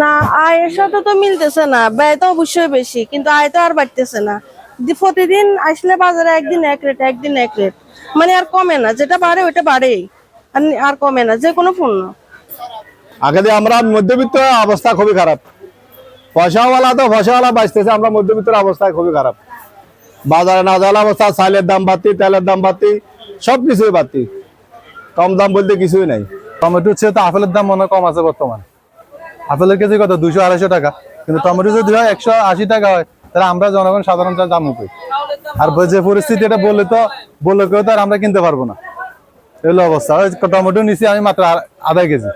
না, আয়ের সাথে তো মিলতেছে না, ব্যয় তো অবশ্যই বেশি, কিন্তু আয় তো আর বাড়তেছে না। প্রতিদিন আসলে বাজারে একদিন এক রেট একদিন এক রেট মানে আর কমে না, যেটা বাড়ে ওটা বাড়েই, আর কমে না যে কোনো পণ্য। আগে দিয়ে আমরা মধ্যবিত্ত, অবস্থা খুবই খারাপ। পয়সাওয়ালা তো পয়সাওয়ালা বাঁচতেছে, আমরা মধ্যবিত্তের অবস্থা খুবই খারাপ। বাজারে না যাওয়ার অবস্থা, চালের দাম বাড়তি, তেলের দাম বাড়তি সব কিছুই বাড়তি। কম দাম বলতে কিছুই নাই। টমেটোর চেয়ে তো আপেলের দাম মনে কম আছে বর্তমান। আপেলের কেজি কত? দুশো আড়াইশো টাকা। কিন্তু টমেটো যদি হয় একশো আশি টাকা হয়, তাহলে আমরা জনগণ সাধারণ দাম পাই আর যে পরিস্থিতি এটা বললে তো বললে কেউ তো আর আমরা কিনতে পারব না। এগুলো অবস্থা। টমেটো নিছি আমি মাত্র আধা কেজি।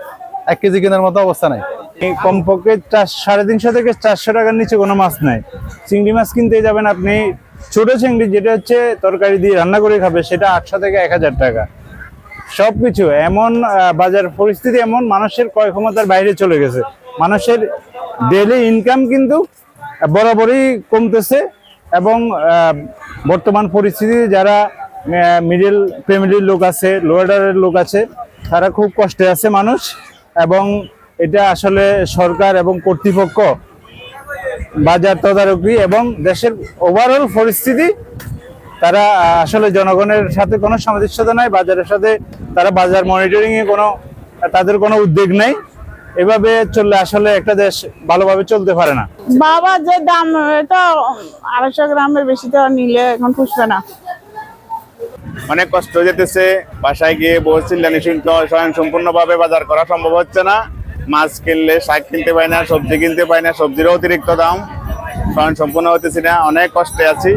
এক কেজি কেনার মতো অবস্থা নাই। কমপক্ষে সাড়ে তিনশো থেকে চারশো টাকার নিচে কোনো মাছ নাই। চিংড়ি মাছ কিনতে যাবেন আপনি। ছোট চিংড়ি যেটা হচ্ছে তরকারি দিয়ে রান্না করে খাবে, সেটা আটশো থেকে এক হাজার টাকা। সবকিছু এমন বাজার পরিস্থিতি এমন, মানুষের ক্রয় ক্ষমতার বাইরে চলে গেছে। মানুষের ডেইলি ইনকাম কিন্তু বরাবরই কমতেছে এবং বর্তমান পরিস্থিতি যারা মিডল ফ্যামিলির লোক আছে লোয়ারের লোক আছে, তারা খুব কষ্টে আছে মানুষ এবং এটা আসলে সরকার এবং কর্তৃপক্ষ, বাজার তদারকি এবং দেশের ওভারঅল পরিস্থিতি, তারা আসলে জনগণের সাথে কোনো সামঞ্জস্যতা নাই, বাজারের সাথে তারা বাজার মনিটরিংয়ে কোনো, তাদের কোনো উদ্যোগ নেই। এভাবে চললে আসলে একটা দেশ ভালোভাবে চলতে পারে না। বাবা যে দাম তো আড়াইশো গ্রামের বেশি তো নিলে এখন পুষবে না। অনেক কষ্ট যেতেছে বাসায় গিয়ে বউ চিল্লানি শুনতে হয় স্বয়ং সম্পূর্ণভাবে বাজার করা সম্ভব হচ্ছে না। মাছ কিনলে শাক কিনতে পাই না সবজি কিনতে পাই না সবজিরও অতিরিক্ত দাম। স্বয়ং সম্পূর্ণ হতেছি না অনেক কষ্টে আছি।